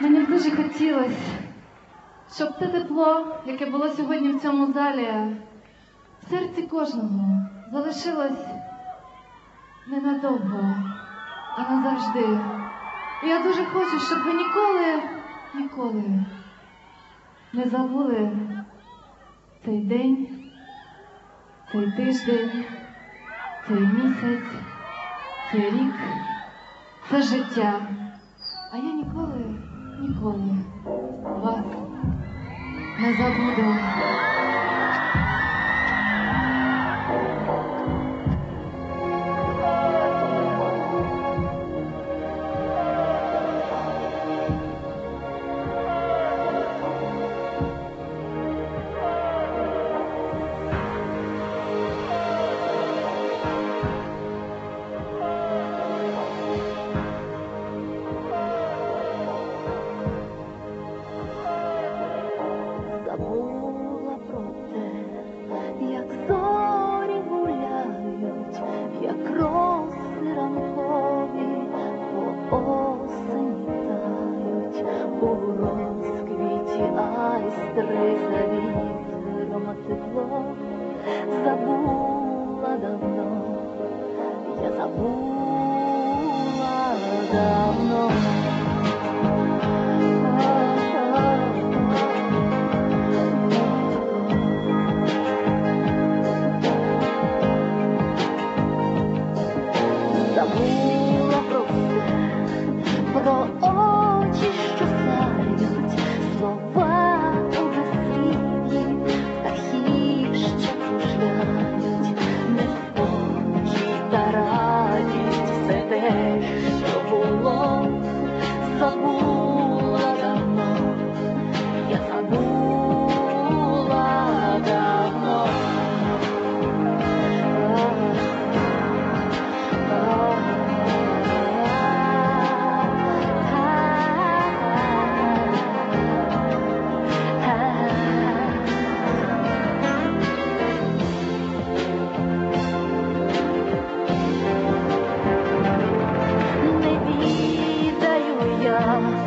Мені дуже хотілося, щоб те тепло, яке було сьогодні в цьому залі, в серці кожного залишилось ненадовго, а назавжди. І я дуже хочу, щоб ви ніколи, ніколи не забули цей день, цей тиждень, цей місяць, цей рік, це життя. А я ніколи, ніколи вас не забуду. Як роси ранкові по осені тають, у розквіті айстри за вітром тепло, забула давно, я забула Забула love.